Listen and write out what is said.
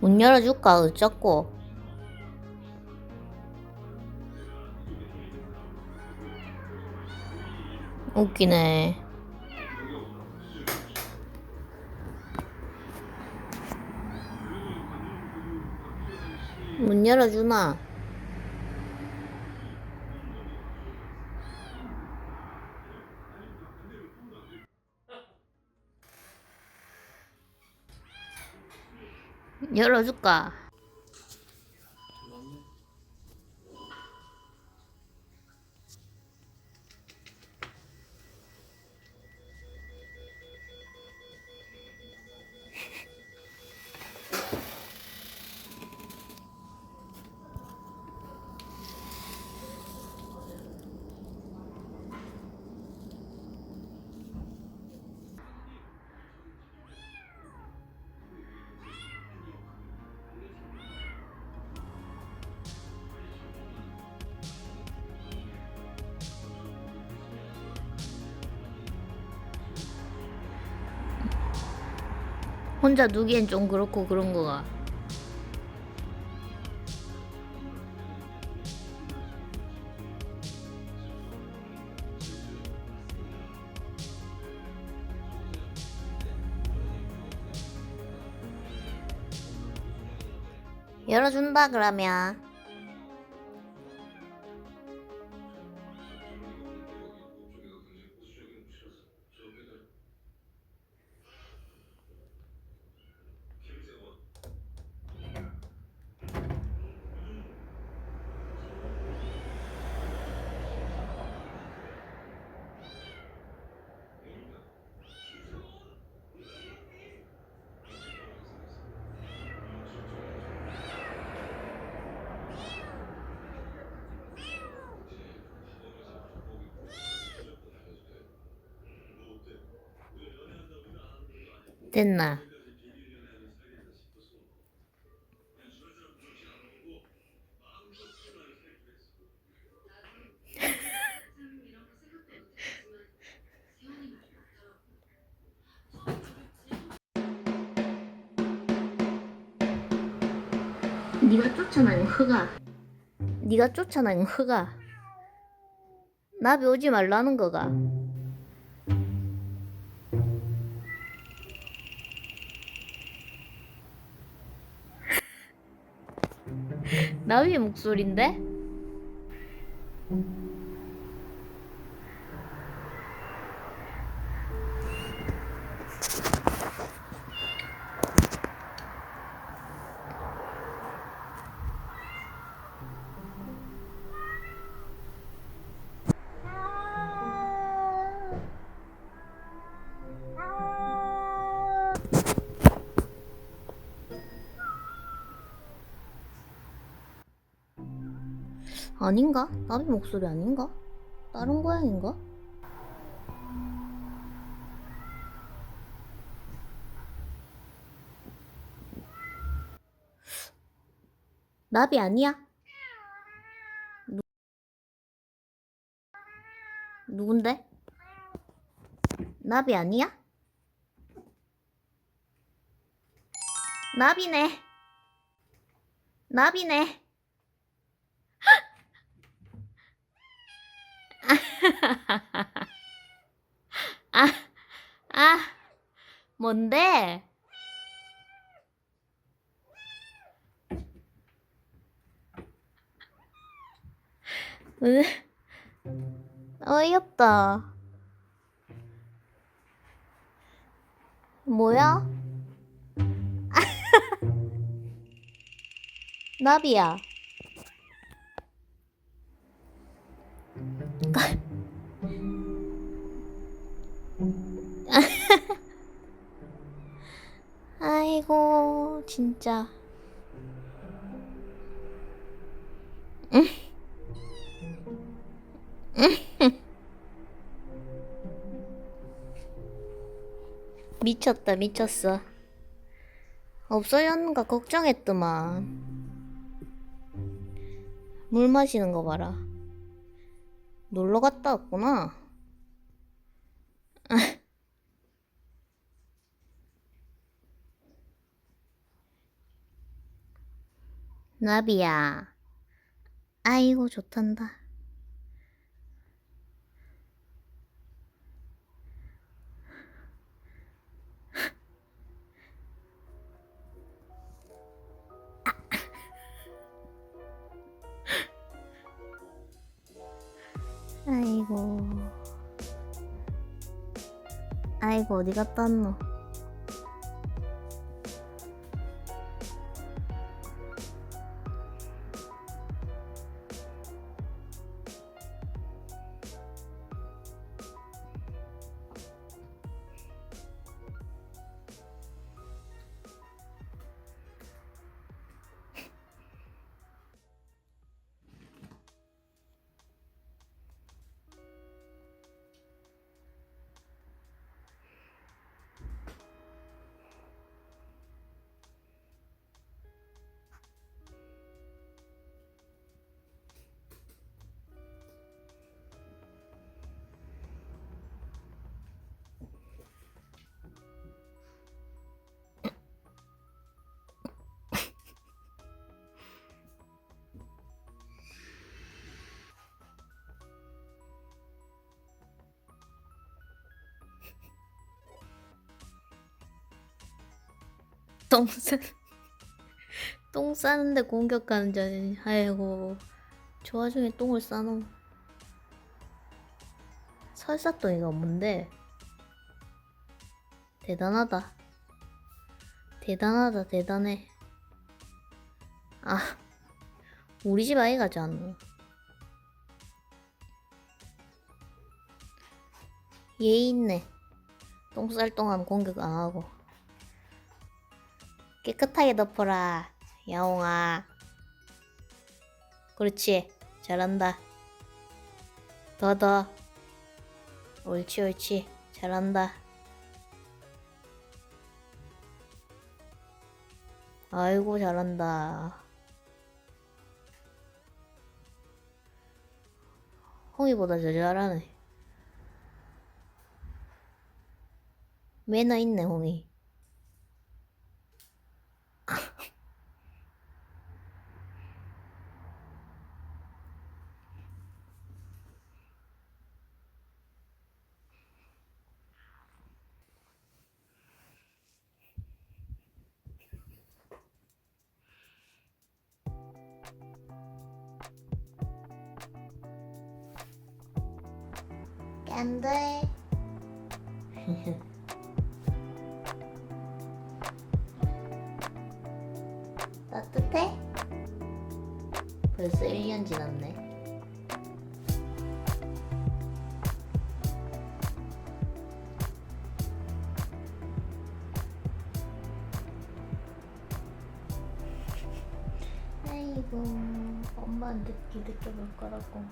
문 열어줄까? 어쩌고? 웃기네 문 열어주나 열어줄까 혼자 누기엔 좀 그렇고 그런 거가. 열어준다 그러면 됐나? 네가 쫓아낸 흑아. 네가 쫓아낸 흑아. 나비 오지 말라는 거가. 나비의 목소리인데? 아닌가? 나비 목소리 아닌가? 다른 고양인가? 나비 아니야? 누... 누군데? 나비 아니야? 나비네. 나비네. 아, 아, 뭔데? 으, 어이없다. 뭐야? 나비야. 아이고 진짜 응. 응. 미쳤다 미쳤어 없어졌는가 걱정했더만. 물 마시는 거 봐라. 놀러 갔다 왔구나. 나비야. 아이고, 좋단다. 아이고. 아이고, 어디 갔다 왔 똥 싸, 똥 싸는데 공격하는 자니 아이고 저 와중에 똥을 싸놓 설사똥이가 뭔데? 대단하다. 대단하다 대단해. 아 우리 집 아이 가지 않노? 예의 있네. 똥쌀 동안 공격 안 하고 깨끗하게 덮어라, 야옹아. 그렇지, 잘한다. 더, 더. 옳지, 옳지, 잘한다. 아이고, 잘한다. 홍이보다 더 잘하네. 매너 있네, 홍이. 안 돼. 따뜻해? 벌써 1년 지났네. 아이고, 엄마한테 기득해 볼 거라고.